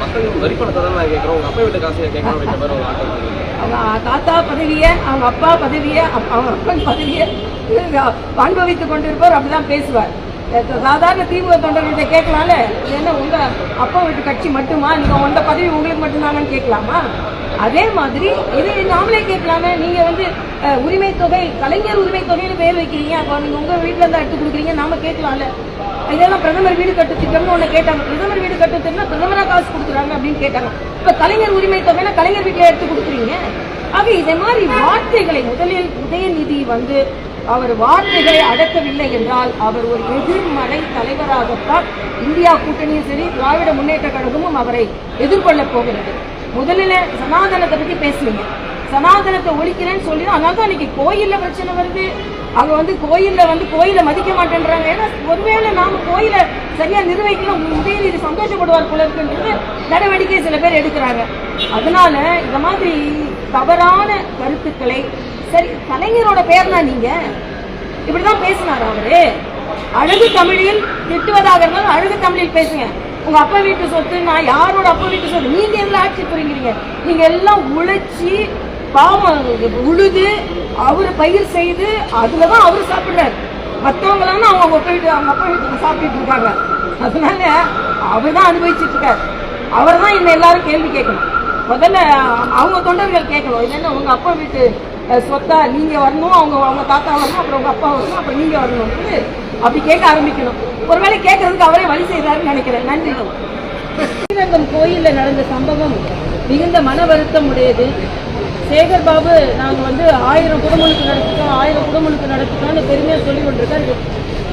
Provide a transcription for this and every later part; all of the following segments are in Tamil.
மக்கள் வரி பணத்தை தான் நான் கேட்குறோம். அப்பா வீட்டு காசை கேட்கணும் அப்படின்ற மாதிரி ஒரு ஆட்டம் அவங்க தாத்தா பதவியை அவங்க அப்பா பதவியை அவங்க அப்பன் பதவியை அனுபவித்துக் கொண்டிருப்பவர் அப்படிதான் பேசுவார். சாதாரண திமுக தொண்டர்கிட்ட கேட்கலாம்ல? என்ன உங்க அப்பா வீட்டு கட்சி மட்டுமா? நீங்க உங்க பதவி உங்களுக்கு மட்டும்தாங்கன்னு கேட்கலாமா? அதே மாதிரி இது நாமளே கேட்கலாமே. நீங்க வந்து உரிமை தொகை கலைஞர் உரிமை தொகைன்னு பேர் வைக்கிறீங்க. அப்போ நீங்க உங்க வீட்டுல இருந்து எடுத்து கொடுக்குறீங்க நாம கேட்கலாம்ல. இதெல்லாம் பிரதமர் வீடு கட்டு திட்டம்னு ஒண்ணு கேட்டாங்க. பிரதமர் வீடு கட்டு திட்டம்னா பிரதமரா காசு கொடுக்குறாங்க அப்படின்னு கேட்டாங்க. இப்ப கலைஞர் உரிமை தொகைனா கலைஞர் வீட்டுல எடுத்து கொடுக்குறீங்க. ஆக இதே மாதிரி வார்த்தைகளை முதலில் உதயநிதி வந்து அவர் வார்த்தைகளை அடக்கவில்லை என்றால் அவர் ஒரு எதிர்மறை தலைவராகத்தான் இந்தியா கூட்டணியும் சரி திராவிட முன்னேற்ற கழகமும் அவரை எதிர்கொள்ளப் போகிறது. முதலில் சனாதனத்தை பத்தி பேசுவீங்க. சனாதனத்தை ஒழிக்கிறேன்னு சொல்லி அதனால தான் அன்னைக்கு கோயிலில் பிரச்சனை வருது. அங்க வந்து கோயிலில் வந்து கோயிலை மதிக்க மாட்டேன்றாங்க. ஏன்னா ஒருவேளை நாம கோயிலை சரியா நிர்வகிக்கணும் உதயநிதி சந்தோஷப்படுவார் போல இருக்குன்றது நடவடிக்கை சில பேர் எடுக்கிறாங்க. அதனால இந்த மாதிரி தவறான கருத்துக்களை சரி கலைஞரோட பேர்னா நீங்க? இப்படிதான் பேசினார் அவரு? அழகு தமிழில் திட்டுவதாக இருந்தாலும் அழகு தமிழில் பேசுங்க. உங்க அப்பா வீட்டு சொத்து நான் யாரோட அப்பா வீட்டு சொத்து? நீங்க எல்லாம் ஆட்சி புரிங்கிறீங்க நீங்க எல்லாம் உழைச்சி பாவம் உழுது அவர் பயிர் செய்து அதில் தான் சாப்பிடுறாரு. சாப்பிட்றாரு எல்லாம் அவங்க அவங்க போயிட்டு அவங்க அப்பா வீட்டுக்கு சாப்பிட்டுட்டு இருக்காங்க. அதனால அவர் தான் அனுபவிச்சுட்டு இருக்காரு. அவர் தான் இன்னும் எல்லாரும் கேள்வி கேட்கணும். முதல்ல அவங்க தொண்டர்கள் கேட்கணும். இது என்ன உங்க அப்பா வீட்டு சொத்தா? நீங்க வரணும் அவங்க அவங்க தாத்தா வரணும் அப்புறம் உங்க அப்பா வரணும் அப்புறம் நீங்க வரணும்னு அப்படி கேட்க ஆரம்பிக்கணும். ஒருவேளை கேட்கறதுக்கு அவரே வழி செய்யறாருன்னு நினைக்கிறேன். நன்றி. ஸ்ரீரங்கம் கோயிலில் நடந்த சம்பவம் மிகுந்த மன வருத்தம் உடையது. சேகர் பாபு நாங்க வந்து ஆயிரம் குடமுழுக்கு நடத்திட்டோம் ஆயிரம் குடமுழுக்கு நடத்திட்டோம்னு பெருமையாக சொல்லி கொண்டிருக்காரு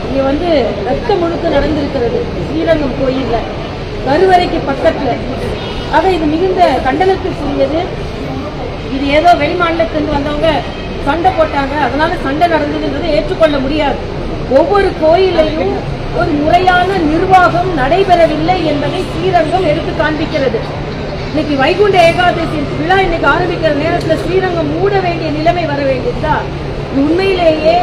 இங்க வந்து ரத்த முழுக்க நடந்திருக்கிறது. ஸ்ரீரங்கம் கோயில்ல. கருவறைக்கு பக்கத்துல. ஆக இது மிகுந்த கண்டனத்திற்குரியது இது ஏதோ வெளிமாநிலத்திலிருந்து வந்தவங்க சண்டை போட்டாங்க. அதனால சண்டை நடந்ததுன்றதை ஏற்றுக்கொள்ள முடியாது. ஒவ்வொரு கோயிலையும் ஒரு முறையான நிர்வாகம் நடைபெறவில்லை என்பதை ஸ்ரீரங்கம் எடுத்து காண்பிக்கிறது. இன்னைக்கு வைகுண்ட ஏகாதசி விழா இன்னைக்கு ஆரம்பிக்கிற நேரத்துல ஸ்ரீரங்கம் மூட வேண்டிய நிலைமை வர வேண்டியதா உண்மையிலேயே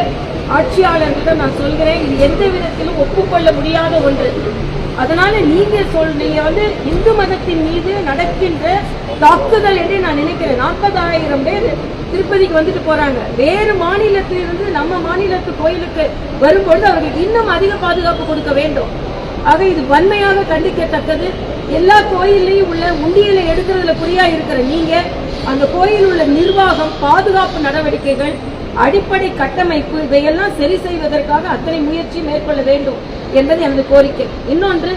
ஆட்சியாளர்களிடம் நான் சொல்கிறேன் இது எந்த விதத்திலும் ஒப்புக்கொள்ள முடியாத ஒன்று. அதனால நீங்க சொல் நீங்க வந்து இந்து மதத்தின் மீது நடக்கின்ற தாக்குதல் என்று நான் நினைக்கிறேன். நாற்பதாயிரம் பேர் திருப்பதிக்கு வந்துட்டு போறாங்க. வேறு மாநிலத்திலிருந்து நம்ம மாநிலத்து கோயிலுக்கு வரும்பொழுது அவர்களுக்கு இன்னும் அதிக பாதுகாப்பு கொடுக்க வேண்டும். ஆக இது வன்மையாக கண்டிக்கத்தக்கது. எல்லா கோயில்லையும் உள்ள உண்டியலை எடுக்கிறதுல குறியா இருக்கிற நீங்க அந்த கோயில் உள்ள நிர்வாகம் பாதுகாப்பு நடவடிக்கைகள் அடிப்படை கட்டமைப்பு இதையெல்லாம் சரி செய்வதற்காக அத்தனை முயற்சி மேற்கொள்ள வேண்டும் என்பது எனது கோரிக்கை. இன்னொன்று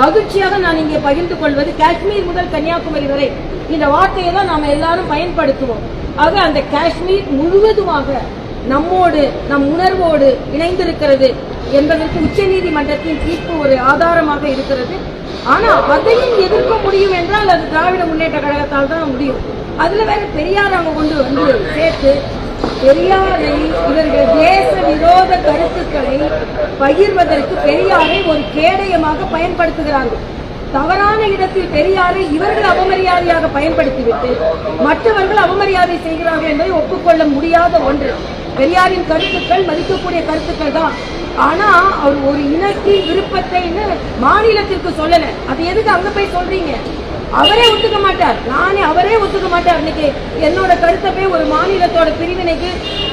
மகிழ்ச்சியாக நான் இங்கே பகிர்ந்து கொள்வது காஷ்மீர் முதல் கன்னியாகுமரி வரை. இந்த வார்த்தையை தான் நாம் எல்லாரும் பயன்படுத்துவோம். ஆக அந்த காஷ்மீர் முழுவதுமாக நம்மோடு நம் உணர்வோடு இணைந்திருக்கிறது. என்பதற்கு உச்சநீதிமன்றத்தின் தீர்ப்பு ஒரு ஆதாரமாக இருக்கிறது. ஆனா அதையும் எதிர்க்க முடியும் என்றால் அது திராவிட முன்னேற்ற கழகத்தால் தான் முடியும். அதுல வேற பெரியார் அவங்க கொண்டு வந்து சேர்த்து பெரியாரை இவர்கள் தேச விரோத கருத்துக்களை பகிர்வதற்கு பெரியாரை ஒரு கேடயமாக பயன்படுத்துகிறார்கள். தவறான இடத்தில் பெரியாரை இவர்கள் அவமரியாதையாக பயன்படுத்திவிட்டு மற்றவர்கள் அவமரியாதை செய்கிறார்கள் என்பதை ஒப்புக்கொள்ள முடியாத ஒன்று. பெரியாரின் கருத்துக்கள் மதிக்கக்கூடிய கருத்துக்கள் தான். ஆனா அவர் ஒரு இனத்தின் விருப்பத்தை மாநிலத்திற்கு சொல்லல. அது எதுக்கு அங்க போய் சொல்றீங்க? அவரே ஒத்துக்க மாட்டார். நானே அவரே ஒத்துக்க மாட்டார். இன்னைக்கு என்னோட கருத்தை போய் ஒரு மாநிலத்தோட பிரிவினைக்கு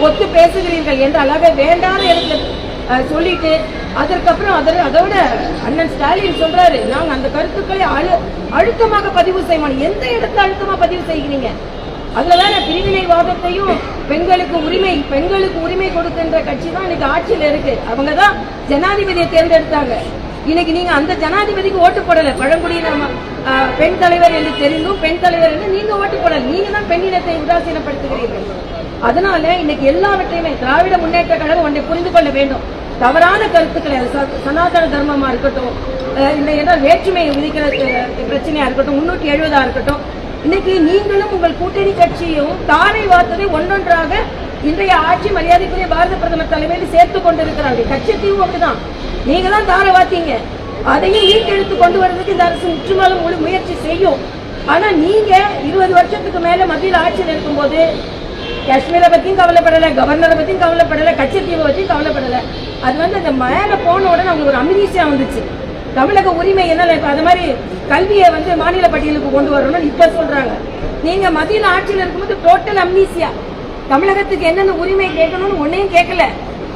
ஒத்து பேசுகிறீர்கள் என்ற அழக வேண்டாத இடத்துல சொல்லிட்டு அதற்கப்புறம் அதை அதோட அண்ணன் ஸ்டாலின் சொல்றாரு. நாங்க அந்த கருத்துக்களை அழு அழுத்தமாக பதிவு செய்வோம். எந்த இடத்துல அழுத்தமா பதிவு செய்கிறீங்க? அதுல பிரிவினைவாதத்தையும் பெண்களுக்கு உரிமை பெண்களுக்கு உரிமை கொடுக்கின்ற கட்சி தான் இன்னைக்கு ஆட்சியில இருக்கு. அவங்க தான் ஜனாதிபதியை தேர்ந்தெடுத்தாங்க. இன்னைக்கு நீங்க அந்த ஜனாதிபதிக்கு ஓட்டு போடல. பழங்குடியின பெண் தலைவர் என்று தெரிந்தும் பெண் தலைவர் என்று நீங்க ஓட்டு போடல. நீங்க தான் பெண்ணினத்தை உதாசீனப்படுத்துகிறீர்கள். அதனால இன்னைக்கு எல்லாவற்றையுமே திராவிட முன்னேற்ற கழகம் ஒன்றை புரிந்து கொள்ள வேண்டும். தவறான கருத்துக்களை சனாதன தர்மமா இருக்கட்டும் இல்லை என்றால் வேற்றுமை விதிக்கிற பிரச்சனையா இருக்கட்டும் முன்னூற்றி எழுபதா இருக்கட்டும் இன்னைக்கு நீங்களும் உங்கள் கூட்டணி கட்சியும் தாரை வார்த்ததை ஒன்றொன்றாக இன்றைய ஆட்சி மரியாதைக்குரிய பாரத பிரதமர் தலைமையில் சேர்த்து கொண்டிருக்கிறார்கள். கட்சியத்தையும் அப்படிதான். நீங்க தான் தாரை வாத்தீங்க அதையும் ஈட்டெடுத்து கொண்டு வர்றதுக்கு இந்த அரசு முற்றுமாலும் முழு முயற்சி செய்யும். ஆனா நீங்க இருபது வருஷத்துக்கு மேல மத்தியில் ஆட்சியில் இருக்கும்போது காஷ்மீரை பத்தியும் கவலைப்படல கவர்னரை பத்தியும் கவலைப்படல கச்சத்தீவை பத்தியும் கவலைப்படல. அது வந்து அந்த மேல போன உடனே அவங்களுக்கு ஒரு அமினிஷியா வந்துச்சு. தமிழக உரிமை என்ன இப்ப அது மாதிரி கல்வியை வந்து மாநில பட்டியலுக்கு கொண்டு வரணும்னு இப்ப சொல்றாங்க. நீங்க மத்தியில் ஆட்சியில் இருக்கும்போது டோட்டல் அம்னீசியா தமிழகத்துக்கு என்னென்ன உரிமை கேட்கணும்னு ஒன்னையும் கேட்கல.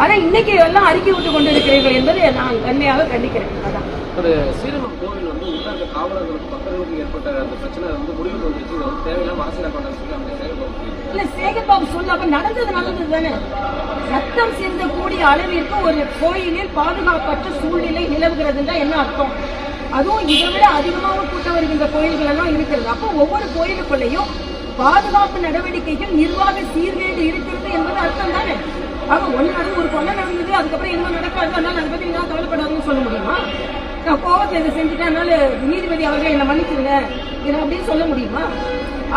ஆனா இன்னைக்கு எல்லாம் அறிக்கை விட்டு கொண்டு இருக்கிறீர்கள் என்பதை நான் கண்மையாக கண்டிக்கிறேன். அதான். ஒரு சீரமம் கோவில் வந்து உள்ள இருக்க காவலர்களுக்கு பக்தர்களுக்கு ஏற்பட்ட அந்த பிரச்சனை வந்து முடிவுக்கு வந்துருச்சு. இது வந்து தேவையில்லாம அரசியல் கொண்டாந்து சொல்லி அவங்க செயல்படுத்தி இல்ல சேகர்பாபு சொல்ல அப்ப நடந்தது நல்லது தானே ரத்தம் சிந்தக்கூடிய அளவிற்கு ஒரு கோயிலில் பாதுகாப்பற்ற சூழ்நிலை நிலவுகிறதுன்னா என்ன அர்த்தம்? அதுவும் இதை விட அதிகமாக கூட்டம் வருகின்ற கோயில்கள் எல்லாம் இருக்கிறது. அப்போ ஒவ்வொரு கோயிலுக்குள்ளேயும் பாதுகாப்பு நடவடிக்கைகள் நிர்வாக சீர்கேடு இருக்கிறது என்பது அர்த்தம் தானே ஆக ஒண்ணு நடந்து ஒரு கொள்ளை நடந்தது அதுக்கப்புறம் என்ன நடக்காது அதனால அதை பத்தி நான் கவலைப்படாதுன்னு சொல்ல முடியுமா? நான் கோவத்தை இதை செஞ்சுட்டேன் அதனால நீதிபதி அவர்கள் என்னை மன்னிச்சிருங்க இதை அப்படின்னு சொல்ல முடியுமா?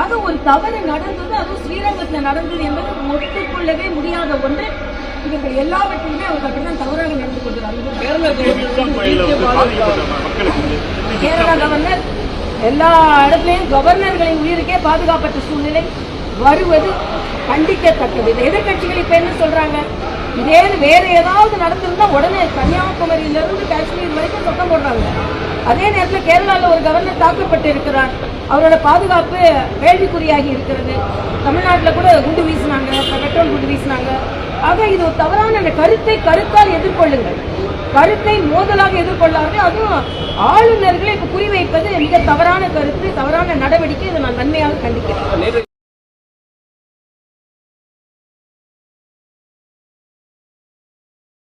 அது ஒரு தவறு நடந்தது அதுவும் ஸ்ரீரங்கத்தில் நடந்தது என்பது ஒத்துக்கொள்ளவே முடியாத ஒன்று. இவர்கள் எல்லாவற்றிலுமே அவர் அப்படிதான் தவறாக நடந்து கொண்டிருக்கிறார்கள் கேரள கவர்னர் எல்லா இடத்துலயும் கவர்னர்களின் உயிருக்கே பாதுகாப்பற்ற சூழ்நிலை வருவது கண்டிக்கத்தக்கது. இது எதிர்கட்சிகள் இப்ப என்ன சொல்றாங்க? இதே வேற ஏதாவது நடந்திருந்தா உடனே கன்னியாகுமரியில இருந்து காஷ்மீர் வரைக்கும் சத்தம் போடுறாங்க. அதே நேரத்தில் கேரளால ஒரு கவர்னர் தாக்கப்பட்டு இருக்கிறார் அவரோட பாதுகாப்பு கேள்விக்குறியாகி இருக்கிறது. தமிழ்நாட்டில் கூட குண்டு வீசினாங்க பெட்ரோல் குண்டு வீசினாங்க. ஆக இது ஒரு தவறான அந்த கருத்தை கருத்தால் எதிர்கொள்ளுங்கள். கருத்தை மோதலாக எதிர்கொள்ளாது அதுவும் ஆளுநர்களை இப்போ குறிவைப்பது மிக தவறான கருத்து தவறான நடவடிக்கை இதை நான் நன்மையாக கண்டிக்கிறேன்.